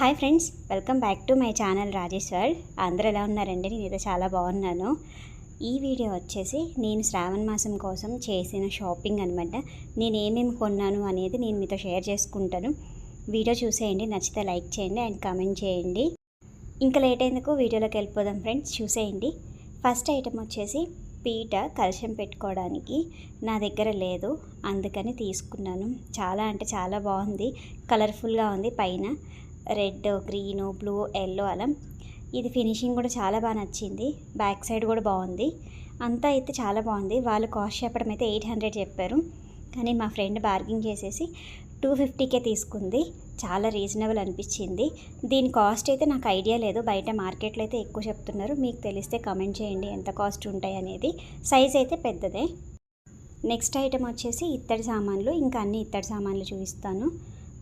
Hi friends welcome back to my channel Rajesh world. అందరూ ఎలా ఉన్నారండి? నేనైతే చాలా బాగున్నాను. ఈ వీడియో వచ్చేసి నేను శ్రావణ మాసం కోసం చేసిన షాపింగ్ అనమాట నేను ఏమేమి కొన్నాను అనేది నేను మీతో షేర్ చేసుకుంటాను. వీడియో చూసేయండి నచ్చితే లైక్ చేయండి అండ్ కామెంట్ చేయండి. ఇంకా లేట్ అయినందుకు వీడియోలోకి వెళ్ళిపోదాం ఫ్రెండ్స్ చూసేయండి. ఫస్ట్ ఐటెం వచ్చేసి పీట కలశం పెట్టుకోవడానికి. నా దగ్గర లేదు అందుకని తీసుకున్నాను. చాలా అంటే చాలా బాగుంది కలర్ఫుల్గా ఉంది పైన. రెడ్ గ్రీన్ బ్లూ ఎల్లో అలా. ఇది ఫినిషింగ్ కూడా చాలా బాగా నచ్చింది. బ్యాక్ సైడ్ కూడా బాగుంది. అంతా అయితే చాలా బాగుంది. వాళ్ళు కాస్ట్ చెప్పడం అయితే ఎయిట్ హండ్రెడ్ చెప్పారు. కానీ మా ఫ్రెండ్ బార్గింగ్ చేసేసి టూ ఫిఫ్టీకే తీసుకుంది. చాలా రీజనబుల్ అనిపించింది. దీని కాస్ట్ అయితే నాకు ఐడియా లేదు. బయట మార్కెట్లో అయితే ఎక్కువ చెప్తున్నారు. మీకు తెలిస్తే కమెంట్ చేయండి ఎంత కాస్ట్ ఉంటాయి అనేది. సైజ్ అయితే పెద్దదే. నెక్స్ట్ ఐటెం వచ్చేసి ఇత్తడి సామాన్లు. ఇంకా అన్ని ఇత్తడి సామాన్లు చూపిస్తాను.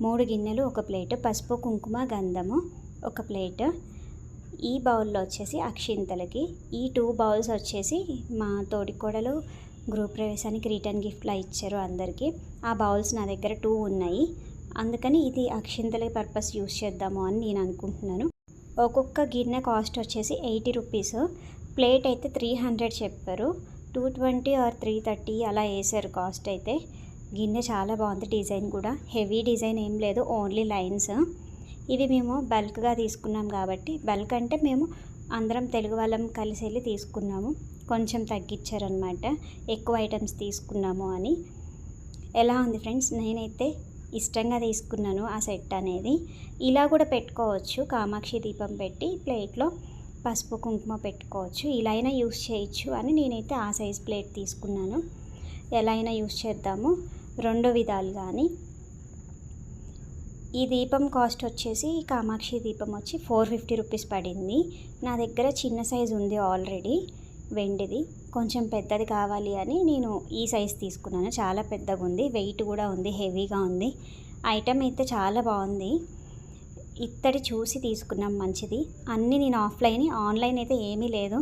మూడు గిన్నెలు ఒక ప్లేట్ పసుపు కుంకుమ గంధము ఒక ప్లేట్. ఈ బౌల్లో వచ్చేసి అక్షింతలకి. ఈ టూ బౌల్స్ వచ్చేసి మా తోడికోడలు గృహ ప్రవేశానికి రిటర్న్ గిఫ్ట్లా ఇచ్చారు అందరికీ. ఆ బౌల్స్ నా దగ్గర టూ ఉన్నాయి. అందుకని ఇది అక్షింతల పర్పస్ యూస్ చేద్దాము అని నేను అనుకుంటున్నాను. ఒక్కొక్క గిన్నె కాస్ట్ వచ్చేసి ఎయిటీ రూపీస్. ప్లేట్ అయితే త్రీ హండ్రెడ్ చెప్పారు. Two twenty or three thirty అలా వేసారు కాస్ట్ అయితే. గిన్నె చాలా బాగుంది డిజైన్ కూడా. హెవీ డిజైన్ ఏం లేదు ఓన్లీ లైన్స్. ఇవి మేము బల్క్గా తీసుకున్నాం కాబట్టి బల్క్ అంటే మేము అందరం తెలుగు వాళ్ళం కలిసి వెళ్ళి తీసుకున్నాము. కొంచెం తగ్గించారనమాట ఎక్కువ ఐటమ్స్ తీసుకున్నాము అని. ఎలా ఉంది ఫ్రెండ్స్? నేనైతే ఇష్టంగా తీసుకున్నాను ఆ సెట్ అనేది. ఇలా కూడా పెట్టుకోవచ్చు కామాక్షి దీపం పెట్టి ప్లేట్లో పసుపు కుంకుమ పెట్టుకోవచ్చు. ఇలా అయినా యూస్ చేయొచ్చు అని నేనైతే ఆ సైజ్ ప్లేట్ తీసుకున్నాను. ఎలా అయినా యూస్ చేద్దాము. రెండు విధాలు కానీ ఈ దీపం కాస్ట్ వచ్చేసి కామాక్షి దీపం వచ్చి ఫోర్ ఫిఫ్టీ రూపీస్ పడింది. నా దగ్గర చిన్న సైజు ఉంది ఆల్రెడీ వెండిది. కొంచెం పెద్దది కావాలి అని నేను ఈ సైజ్ తీసుకున్నాను. చాలా పెద్దగా ఉంది వెయిట్ కూడా ఉంది హెవీగా ఉంది. ఐటమ్ అయితే చాలా బాగుంది. ఇత్తడి చూసి తీసుకున్నాం మంచిది. అన్నీ నేను ఆఫ్లైన్ ఆన్లైన్ అయితే ఏమీ లేదు.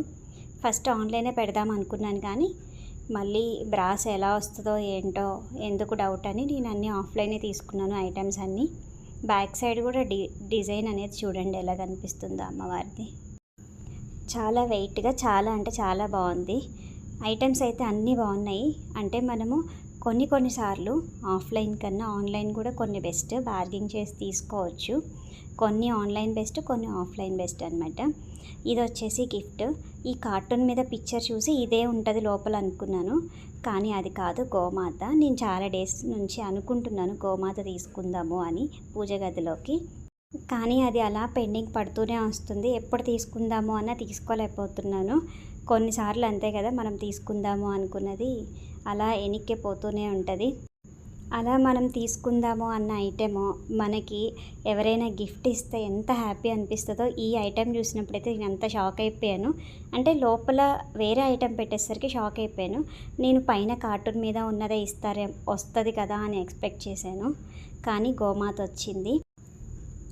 ఫస్ట్ ఆన్లైనే పెడదాం అనుకున్నాను కానీ మళ్ళీ బ్రాస్ ఎలా వస్తుందో ఏంటో ఎందుకు డౌట్ అని నేను అన్నీ ఆఫ్లైనే తీసుకున్నాను ఐటమ్స్ అన్నీ. బ్యాక్ సైడ్ కూడా డి డిజైన్ అనేది చూడండి ఎలా కనిపిస్తుందో అమ్మవారిది. చాలా వెయిట్గా చాలా అంటే చాలా బాగుంది. ఐటమ్స్ అయితే అన్నీ బాగున్నాయి. అంటే మనము కొన్ని కొన్నిసార్లు ఆఫ్లైన్ కన్నా ఆన్లైన్ కూడా కొన్ని బెస్ట్ బార్గింగ్ చేసి తీసుకోవచ్చు. కొన్ని ఆన్లైన్ బెస్ట్ కొన్ని ఆఫ్లైన్ బెస్ట్ అనమాట ఇది వచ్చేసి గిఫ్ట్. ఈ కార్టూన్ మీద పిక్చర్ చూసి ఇదే ఉంటుంది లోపల అనుకున్నాను. కానీ అది కాదు గోమాత. నేను చాలా డేస్ నుంచి అనుకుంటున్నాను గోమాత తీసుకుందాము అని పూజ గదిలోకి. కానీ అది అలా పెండింగ్ పడుతూనే వస్తుంది. ఎప్పుడు తీసుకుందాము అన్న తీసుకోలేకపోతున్నాను. కొన్నిసార్లు అంతే కదా మనం తీసుకుందాము అనుకున్నది. అలా ఎనిక్కిపోతూనే ఉంటుంది. అలా మనం తీసుకుందాము అన్న ఐటెము మనకి ఎవరైనా గిఫ్ట్ ఇస్తే ఎంత హ్యాపీ అనిపిస్తుందో ఈ ఐటెం చూసినప్పుడైతే నేను అంత షాక్ అయిపోయాను. అంటే లోపల వేరే ఐటెం పెట్టేసరికి షాక్ అయిపోయాను. నేను పైన కార్టూన్ మీద ఉన్నదే ఇస్తారే వస్తుంది కదా అని ఎక్స్పెక్ట్ చేశాను. కానీ గోమాత వచ్చింది.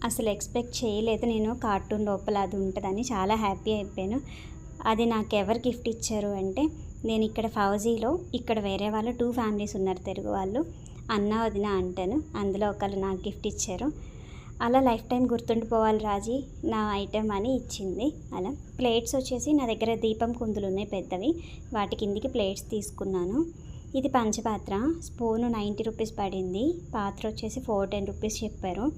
అసలు ఎక్స్పెక్ట్ చేయలేదు నేను కార్టూన్ లోపల అది ఉంటుందని. చాలా హ్యాపీ అయిపోయాను. అది నాకు ఎవరు గిఫ్ట్ ఇచ్చారు అంటే నేను ఇక్కడ ఫౌజీలో ఇక్కడ వేరే వాళ్ళు టూ ఫ్యామిలీస్ ఉన్నారు తెలుగు వాళ్ళు. అన్న వదిన అంటాను. అందులో ఒకళ్ళు నాకు గిఫ్ట్ ఇచ్చారు. అలా లైఫ్ టైం గుర్తుండిపోవాలి రాజీ. నా ఐటెం అని ఇచ్చింది. అలా ప్లేట్స్ వచ్చేసి నా దగ్గర దీపం కుందులు ఉన్నాయి పెద్దవి. వాటి కిందికి ప్లేట్స్ తీసుకున్నాను. ఇది పంచపాత్ర. స్పూను నైంటీ రూపీస్ పడింది. పాత్ర వచ్చేసి ఫోర్ టెన్ రూపీస్ చెప్పారు.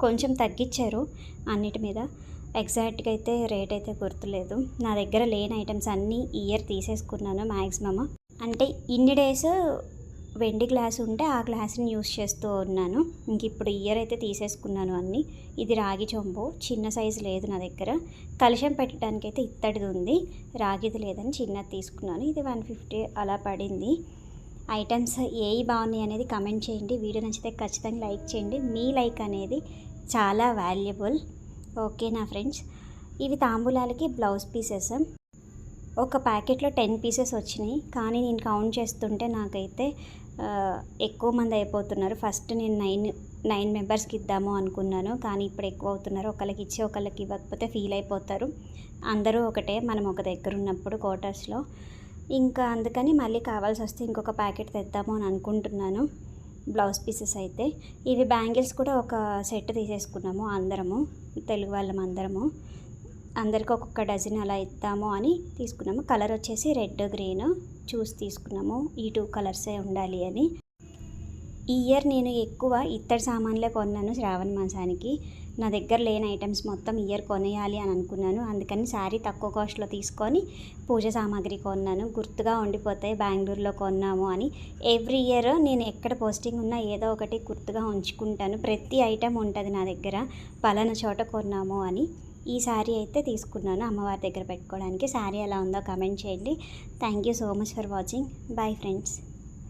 కొంచెం తగ్గించారు అన్నిటి మీద. ఎగ్జాక్ట్గా అయితే రేట్ అయితే గుర్తులేదు. నా దగ్గర లేని ఐటమ్స్ అన్నీ ఇయర్ తీసేసుకున్నాను మ్యాక్సిమమ్ అంటే ఇన్ని డేస్ వెండి గ్లాస్ ఉంటే ఆ గ్లాస్ని యూస్ చేస్తూ ఉన్నాను. ఇంక ఇప్పుడు ఇయర్ అయితే తీసేసుకున్నాను అన్నీ. ఇది రాగి చొంబు చిన్న సైజు లేదు నా దగ్గర. కలుషం పెట్టడానికి అయితే ఇత్తడిది ఉంది. రాగిది లేదని చిన్నది తీసుకున్నాను. ఇది వన్ ఫిఫ్టీ అలా పడింది. ఐటమ్స్ ఏవి బాగున్నాయి అనేది కమెంట్ చేయండి. వీడియో నచ్చితే ఖచ్చితంగా లైక్ చేయండి. మీ లైక్ అనేది చాలా వాల్యుబుల్. ఓకే నా ఫ్రెండ్స్. ఇవి తాంబూలాలకి బ్లౌజ్ పీసెస్. ఒక ప్యాకెట్లో టెన్ పీసెస్ వచ్చినాయి. కానీ నేను కౌంట్ చేస్తుంటే నాకైతే ఎక్కువ మంది అయిపోతున్నారు. ఫస్ట్ నేను నైన్ నైన్ మెంబర్స్కి ఇద్దాము అనుకున్నాను. కానీ ఇప్పుడు ఎక్కువ అవుతున్నారు. ఒకళ్ళకి ఇచ్చి ఒకళ్ళకి ఇవ్వకపోతే ఫీల్ అయిపోతారు. అందరూ ఒకటే మనం ఒక దగ్గర ఉన్నప్పుడు క్వార్టర్స్లో. ఇంకా అందుకని మళ్ళీ కావాల్సి వస్తే ఇంకొక ప్యాకెట్ తెద్దాము అని అనుకుంటున్నాను. బ్లౌజ్ పీసెస్ అయితే. ఇవి బ్యాంగిల్స్ కూడా ఒక సెట్ తీసేసుకున్నాము అందరము తెలుగు వాళ్ళం అందరము. అందరికి ఒక్కొక్క డజన్ అలా ఇద్దాము అని తీసుకున్నాము. కలర్ వచ్చేసి రెడ్ గ్రీన్ చూసి తీసుకున్నాము. ఈ టూ కలర్సే ఉండాలి అని. ఈ ఇయర్ నేను ఎక్కువ ఇత్తడి సామాన్లే కొన్నాను శ్రావణ మాసానికి. నా దగ్గర లేని ఐటమ్స్ మొత్తం ఇయర్ కొనేయాలి అని అనుకున్నాను. అందుకని శారీ తక్కువ కాస్ట్లో తీసుకొని పూజ సామాగ్రి కొన్నాను. గుర్తుగా ఉండిపోతాయి బెంగళూరులో కొన్నాము అని. ఎవ్రీ ఇయర్ నేను ఎక్కడ పోస్టింగ్ ఉన్నా ఏదో ఒకటి గుర్తుగా ఉంచుకుంటాను. ప్రతి ఐటెం ఉంటుంది నా దగ్గర. పలానా చోట కొన్నాము అని. ఈ శారీ అయితే తీసుకున్నాను అమ్మవారి దగ్గర పెట్టుకోవడానికి. శారీ ఎలా ఉందో కమెంట్ చేయండి. Thank you so much for watching bye friends